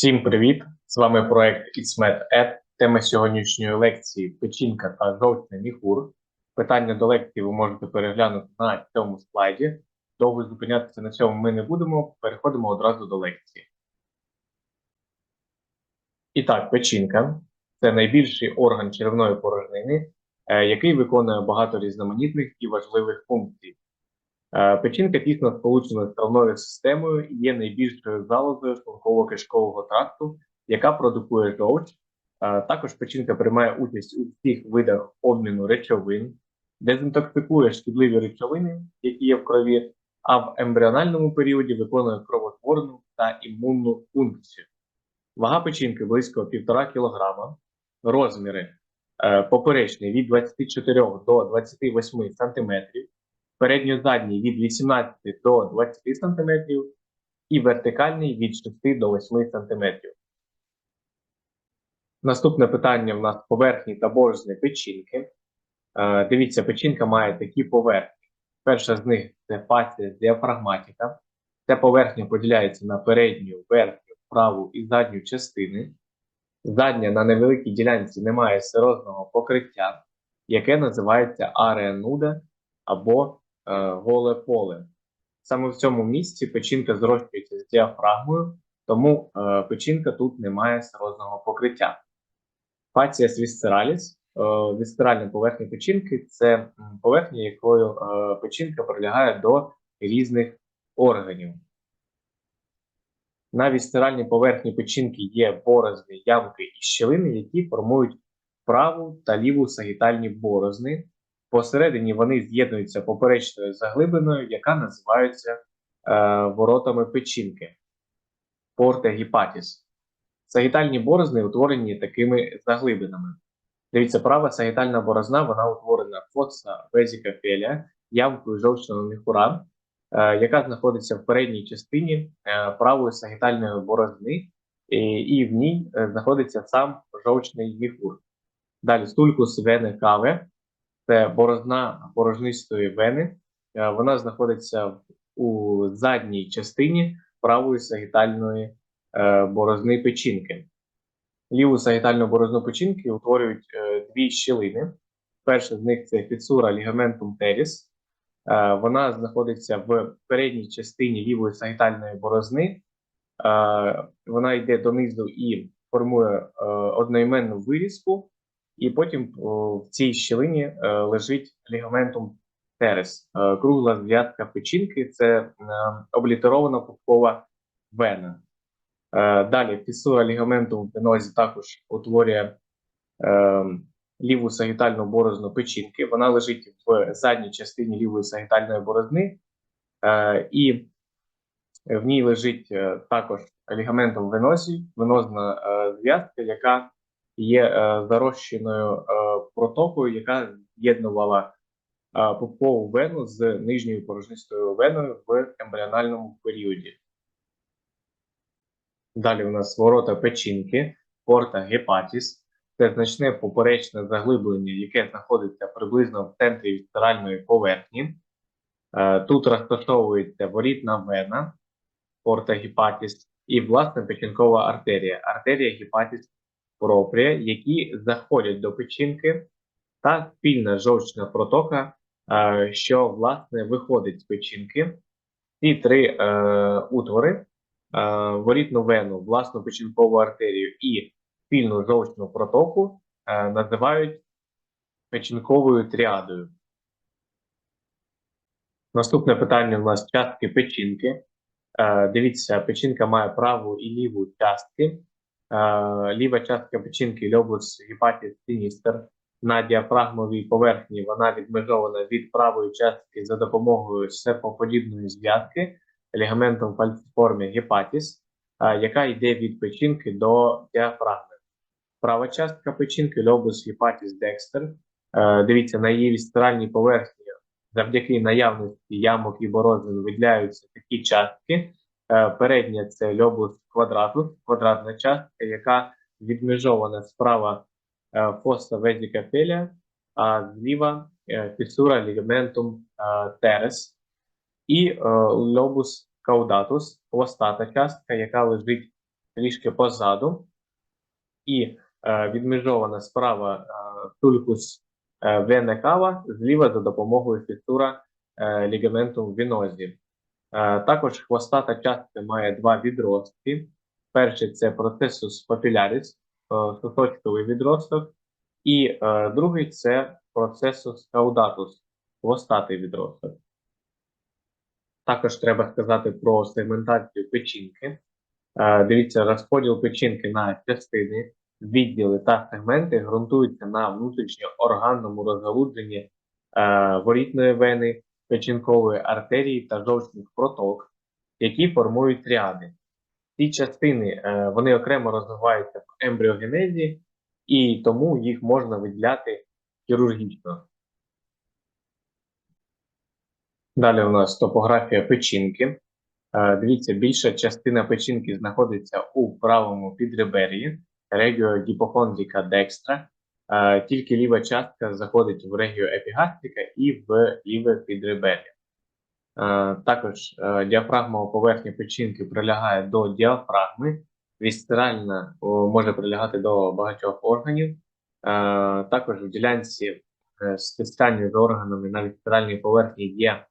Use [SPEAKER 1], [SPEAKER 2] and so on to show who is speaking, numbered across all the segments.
[SPEAKER 1] Всім привіт! З вами проект ItsMedEd. Тема сьогоднішньої лекції печінка та жовчний міхур. Питання до лекції ви можете переглянути на цьому слайді. Довго зупинятися на цьому ми не будемо. Переходимо одразу до лекції. І так, печінка це найбільший орган черевної порожнини, е, який виконує багато різноманітних і важливих функцій. Е, Печінка тісно сполучена з травною системою і є найбільшою залозою шлунково-кишкового тракту, яка продукує жовч. Е, Також печінка приймає участь у всіх видах обміну речовин, дезінтоксикує шкідливі речовини, які є в крові, а в ембріональному періоді виконує кровотворну та імунну функцію. Вага печінки близько 1,5 кг, розміри е, поперечний від 24 до 28 см, передньо-задній від 18 до 20 см і вертикальний від 6 до 8 см. Наступне питання в нас поверхні та борозни печінки. Е, Дивіться, печінка має такі поверхні. Перша з них це фація діафрагматика. Ця поверхня поділяється на передню, верхню, праву і задню частини. Задня на невеликій ділянці не має серозного покриття, яке називається арія нуда або голе поле. Саме в цьому місці печінка зрощується з діафрагмою, тому е, печінка тут не має серозного покриття. Фація вісцераліс, е, вісцеральна поверхня печінки це поверхня, якою е, печінка прилягає до різних органів. На вісцеральній поверхні печінки є борозни, ямки і щілини, які формують праву та ліву сагітальні борозни. Посередині вони з'єднуються поперечною заглибиною, яка називається е, воротами печінки. Порте гіпатіс. Сагітальні борозни утворені такими заглибинами. Дивіться, права сагітальна борозна, вона утворена фоса везіка фелія, ямкою жовчного міхура, е, яка знаходиться в передній частині е, правої сагітальної борозни, і, і в ній е, знаходиться сам жовчний міхур. Далі стулькус вени каве, це борозна порожнистої вени. Е, Вона знаходиться у задній частині правої сагітальної е, борозни печінки. Ліву сагітальну борозну печінки утворюють е, дві щілини. Перша з них це фіцура лігаментум теріс. Вона знаходиться в передній частині лівої сагітальної борозни. Вона йде донизу і формує одноіменну вирізку, і потім в цій щілині е, лежить лігаментум терес, е, кругла зв'язка печінки, це е, облітерована пупкова вена. Далі фісура лігаментум венозі також утворює ліву сагітальну борозну печінки. Вона лежить в задній частині лівої сагітальної борозни, і в ній лежить також лігаментум венозі, венозна зв'язка, яка є е, зарощеною е, протокою, яка з'єднувала е, пупкову вену з нижньою порожнистою веною в ембріональному періоді. Далі у нас ворота печінки, порта гепатіс. Це значне поперечне заглиблення, яке знаходиться приблизно в центрі вісцеральної поверхні. Тут розташовується ворітна вена, порта гепатіс, і власне печінкова артерія, артерія гепатіс пропрія, які заходять до печінки, та спільна жовчна протока, е, що власне виходить з печінки. Ці три е, утвори, е, ворітну вену, власну печінкову артерію і спільну жовчну протоку е, називають печінковою тріадою. Наступне питання у нас частки печінки. Е, Дивіться, печінка має праву і ліву частки. Е, Ліва частка печінки лобус гепатіс синістер на діафрагмовій поверхні вона відмежована від правої частки за допомогою серпоподібної зв'язки лігаментом фальциформі гепатіс, е, яка йде від печінки до діафрагми. Права частка печінки лобус гепатіс декстер. Е, Дивіться, на її вісцеральній поверхні завдяки наявності ямок і борозин виділяються такі частки. Е, Передня це лобус квадратус, квадратна частка, яка відмежована справа е, фоса везіка фелія, а зліва е, фісура лігаментум терес і лобус каудатус, хвостата частка, яка лежить трішки позаду, і відмежована справа тулькус е, вена кава, зліва за допомогою фісура лігаментум вінозі. Е, також хвостата частка має два відростки. Перший це процесус папіляріс, е, сосочковий відросток, і е, другий це процесус каудатус, хвостатий відросток. Також треба сказати про сегментацію печінки. Дивіться, розподіл печінки на частини, відділи та сегменти ґрунтуються на внутрішньоорганному розгалудженні ворітної вени, печінкової артерії та жовчних проток, які формують тріади. Ці частини е, вони окремо розвиваються в ембріогенезі, і тому їх можна виділяти хірургічно. Далі у нас топографія печінки. Е, Дивіться, більша частина печінки знаходиться у правому підребер'ї, регіо гіпохондріка декстра. Тільки ліва частка заходить в регіо епігастрика і в ліве підребер'я. Також діафрагмова поверхня печінки прилягає до діафрагми, вісцеральна може прилягати до багатьох органів. Також в ділянці е, стискання з органами на вісцеральній поверхні є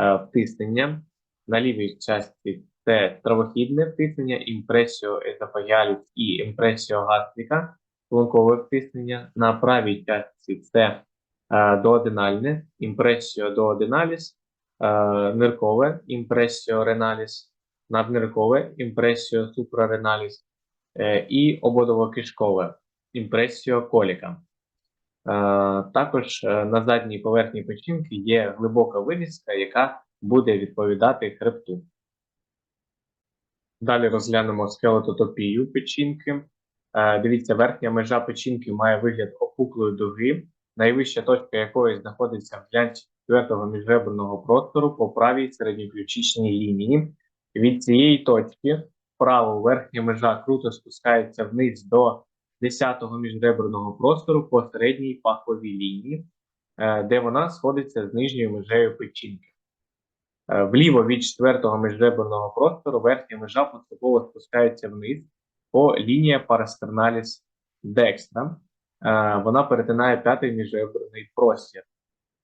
[SPEAKER 1] е, втиснення. На лівій частці це травохідне втиснення, імпресіо езофагіаліс і імпресіо гастрика, шлункове втиснення. На правій частці це е, доодинальне, імпресіо доодиналіс, е, ниркове, імпресіо реналіс, надниркове, імпресіо супрареналіс е, і ободово-кишкове, імпресіо коліка. Е, Також е, на задній поверхні печінки є глибока вирізка, яка буде відповідати хребту. Далі розглянемо скелетотопію печінки. Е, Дивіться, верхня межа печінки має вигляд опуклої дуги, найвища точка якої знаходиться в ділянці четвертого міжреберного простору по правій середньоключичній лінії. Від цієї точки вправо верхня межа круто спускається вниз до 10-го міжреберного простору по середній паховій лінії, е, де вона сходиться з нижньою межею печінки. Е, Вліво від четвертого міжреберного простору верхня межа поступово спускається вниз по лінії парастерналіс декстра. Е, Вона перетинає п'ятий міжреберний простір.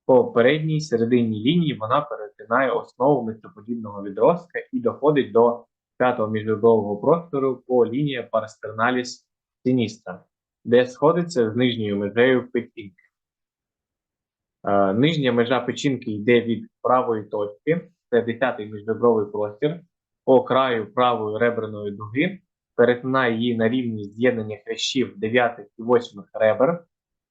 [SPEAKER 1] По передній серединній лінії вона перетинає основу мистоподібного відростка і доходить до п'ятого міжребрового простору по лінії парастерналіс синістра, де сходиться з нижньою межею печінки. Е, Нижня межа печінки йде від правої точки, це 10-й міжребровий простір, по краю правої реберної дуги, перетинає її на рівні з'єднання хрящів 9 і 8 ребер,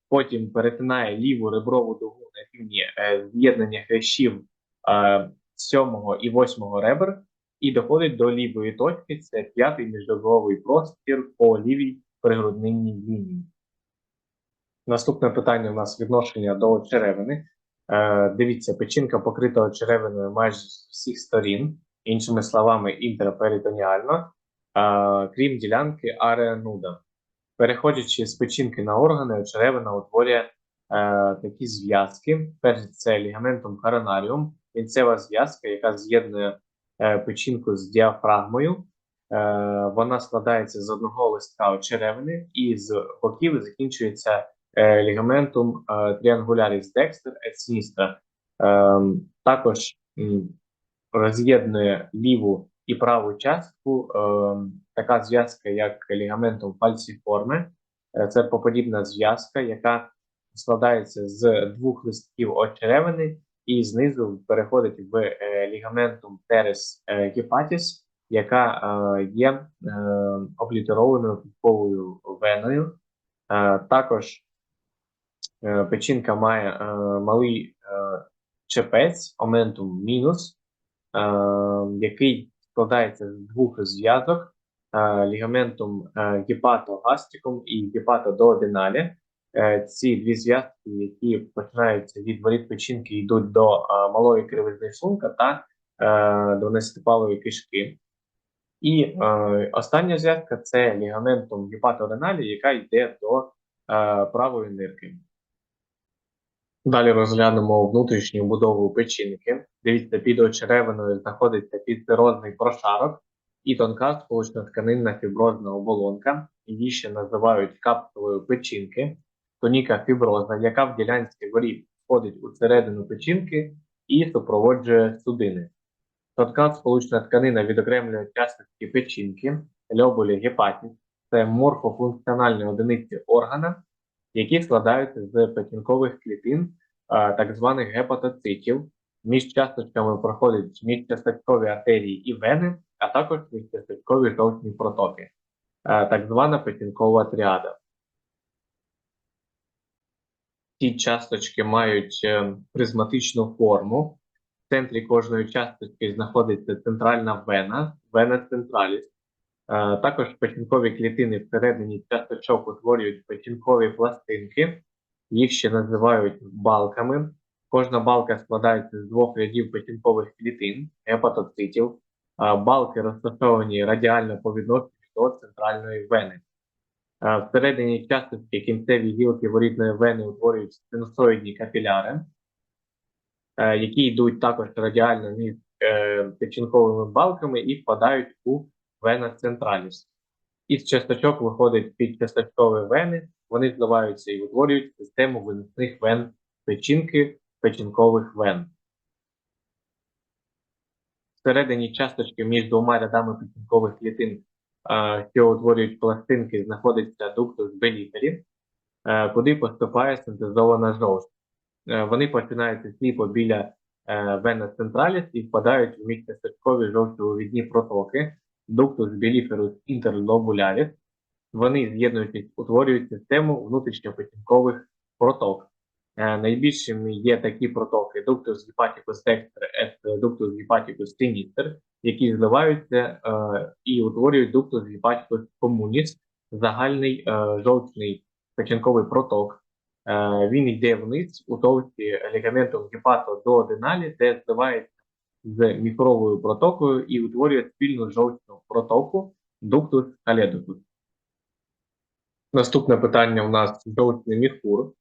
[SPEAKER 1] потім перетинає ліву реброву дугу на рівні е, з'єднання хрящів е, 7 і 8 ребер, і доходить до лівої точки, це 5-й міжребровий простір по лівій пригруднинній лінії. Наступне питання у нас відношення до черевини. Е, дивіться, печінка покрита черевиною майже з всіх сторін, іншими словами, інтерперитоніально, е, крім ділянки ареануда. Переходячи з печінки на органи, черевина утворює е, такі зв'язки. Перш це лігаментум коронаріум, кінцева зв'язка, яка з'єднує е, печінку з діафрагмою. Е, вона складається з одного листка черевини і з боків закінчується е, лігаментум е, тріангуляріс декстер et sinistra. Е, також роз'єднує ліву і праву частку е, така зв'язка, як лігаментум фальсіформе. Е, Це поподібна зв'язка, яка складається з двох листків очеревини і знизу переходить в е, лігаментум терес е, гепатіс, яка е, є е, облітерованою кістковою веною. Е, також е, печінка має е, малий е, чепець, оментум мінус, е, який складається з двох зв'язок е, лігаментум е, і гепатодоодиналі. Е, Ці дві зв'язки, які починаються від воріт печінки, йдуть до малої кривизни шлунка та до нестепалої кишки. І остання зв'язка це лігаментум гепатореналі, яка йде до правої нирки. Далі розглянемо внутрішню будову печінки. Дивіться, під очеревиною знаходиться підсерозний прошарок, і тонка сполучно-тканинна фіброзна оболонка, її ще називають капсулою печінки, тоніка фіброзна, яка в ділянці воріт входить у середину печінки і супроводжує судини. Тонка сполучна тканина відокремлює часточки печінки, льобулі гепатів, це морфофункціональні одиниці органа, які складаються з печінкових клітин, так званих гепатоцитів. Між часточками проходять міжчасточкові артерії і вени, а також міжчасточкові жовчні протоки, так звана печінкова тріада. Ці часточки мають е, призматичну форму. В центрі кожної часточки знаходиться центральна вена, вена централіс. Також печінкові клітини всередині часточок утворюють печінкові пластинки, їх ще називають балками. Кожна балка складається з двох рядів печінкових клітин, гепатоцитів. Балки розташовані радіально по відношенню до центральної вени. Всередині часточки кінцеві гілки ворітної вени утворюють синусоїдні капіляри, які йдуть також радіально між е, печінковими балками і впадають у вена централіс. Із часточок виходять підчасточкові вени, вони зливаються і утворюють систему виносних вен печінки, печінкових вен. Всередині часточки між двома рядами печінкових клітин, що утворюють пластинки, знаходиться дуктус белітері, е, куди поступає синтезована жовч. Е, Вони починаються сліпо біля е, вена централіс і впадають в міжчасточкові жовчовидні протоки, дуктус біліферус інтерлобуляріс. Вони, з'єднуючись, утворюють систему внутрішньопечінкових проток. Е, Найбільшими є такі протоки hepaticus dexter et ductus hepaticus sinister, які зливаються е, і утворюють ductus hepaticus communis, загальний е, жовчний печінковий проток. Е, він йде вниз у товсті лігаментум гепатодооденалі, де зливається з міхуровою протокою і утворює спільну жовчну протоку ductus caledocus. Наступне питання у нас жовчний міхур.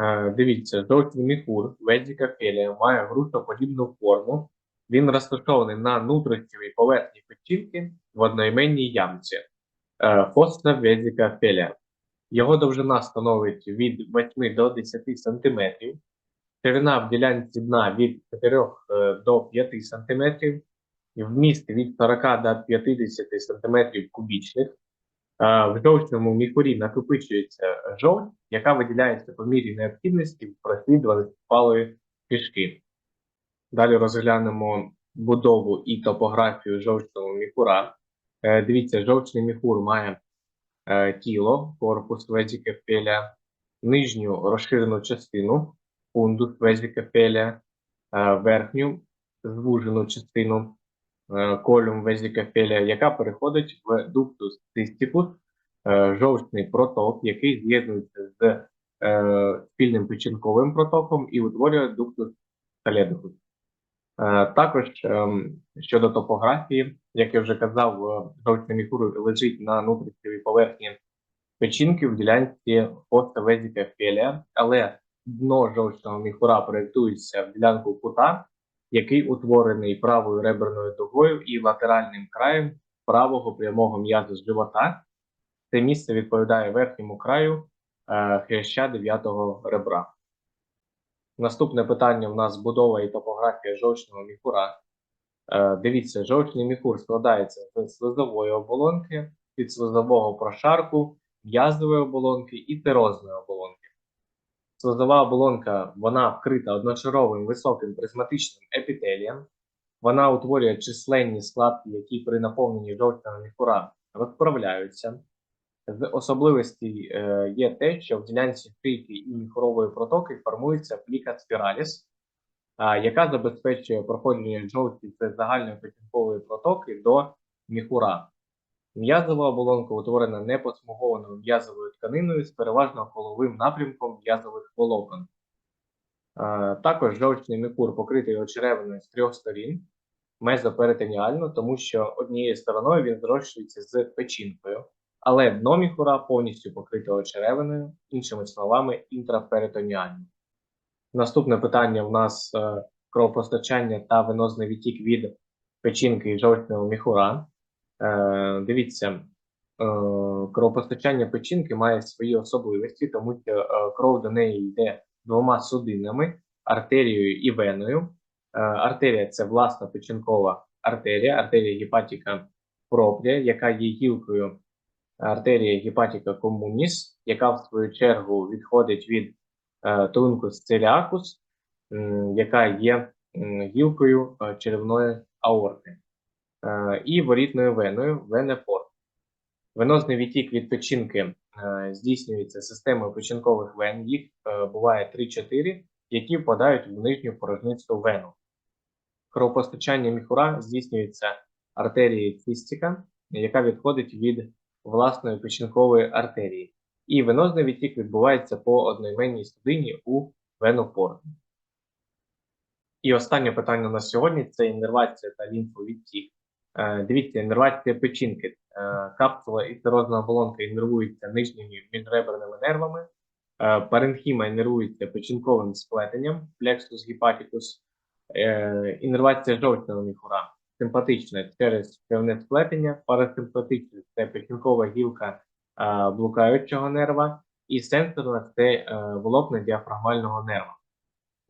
[SPEAKER 1] Е, Дивіться, жовтий міхур Ведіка фелія має грушоподібну форму. Він розташований на внутрішній поверхні печінки в одноіменній ямці. Е, Фосна Ведіка фелія. Його довжина становить від 8 до 10 см, ширина в ділянці дна від 4 е, до 5 см, вміст від 40 до 50 см кубічних. Е, В жовчному міхурі накопичується жовч, яка виділяється по мірі необхідності в прослідуванні спалої кишки. Далі розглянемо будову і топографію жовчного міхура. Е, Дивіться, жовчний міхур має тіло, корпус везікефеля, нижню розширену частину, фундус везікефеля, е, верхню звужену частину, е, колюм везікефеля, яка переходить в дуктус цистикус, е, жовчний проток, який з'єднується з е, спільним печінковим протоком і утворює дуктус каледокус. Е, Також ем, щодо топографії, як я вже казав, жовчний міхур лежить на внутрішній поверхні печінки в ділянці хоста везіка фелія, але дно жовчного міхура проєктується в ділянку кута, який утворений правою реберною дугою і латеральним краєм правого прямого м'язу з живота. Це місце відповідає верхньому краю е, хряща дев'ятого ребра. Наступне питання у нас будова і топографія жовчного міхура. Е, дивіться, жовчний міхур складається з слизової оболонки, підслизового прошарку, м'язової оболонки і тирозної оболонки. Слизова оболонка вона вкрита одношаровим високим призматичним епітелієм. Вона утворює численні складки, які при наповненні жовчного міхура розправляються. З особливостей є те, що в ділянці шийки і міхурової протоки формується пліка спіраліс, яка забезпечує проходження жовчі з загальної печінкової протоки до міхура. М'язова оболонка утворена непосмугованою м'язовою тканиною з переважно коловим напрямком м'язових волокон. Також жовчний міхур покритий очеревиною з трьох сторін, мезоперитоніально, тому що однією стороною він зрощується з печінкою, але дно міхура повністю покрите очеревиною, іншими словами, інтраперитоніально. Наступне питання в нас е, кровопостачання та венозний відтік від печінки і жовчного міхура. Е, дивіться, е, кровопостачання печінки має свої особливості, тому що е, кров до неї йде двома судинами, артерією і веною. Е, артерія це власна печінкова артерія, артерія гепатіка пропрія, яка є гілкою артерія гепатіка комуніс, яка в свою чергу відходить від е, трункус целіакус, яка є гілкою е, черевної аорти, е, і ворітною веною вене порта. Венозний відтік від печінки е, здійснюється системою печінкових вен. Їх е, буває 3-4, які впадають в нижню порожнисту вену. Кровопостачання міхура здійснюється артерією цистика, яка відходить від власної печінкової артерії. І венозний відтік відбувається по одноіменній судині у вену. І останнє питання на сьогодні це іннервація та лімфовідтік. Е, Дивіться, іннервація печінки. Е, Капсула і серозна оболонка іннервується нижніми міжреберними нервами. Е, Паренхіма іннервується печінковим сплетенням, плексус гепатикус. Е, Іннервація жовчного міхура симпатична через певне сплетення, парасимпатична це печінкова гілка блукаючого нерва, і сенсорна це волокна діафрагмального нерва.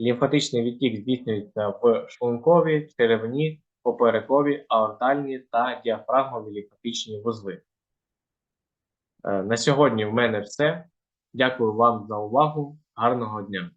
[SPEAKER 1] Лімфатичний відтік здійснюється в шлункові, черевні, поперекові, аортальні та діафрагмові лімфатичні вузли. Е, На сьогодні в мене все. Дякую вам за увагу. Гарного дня!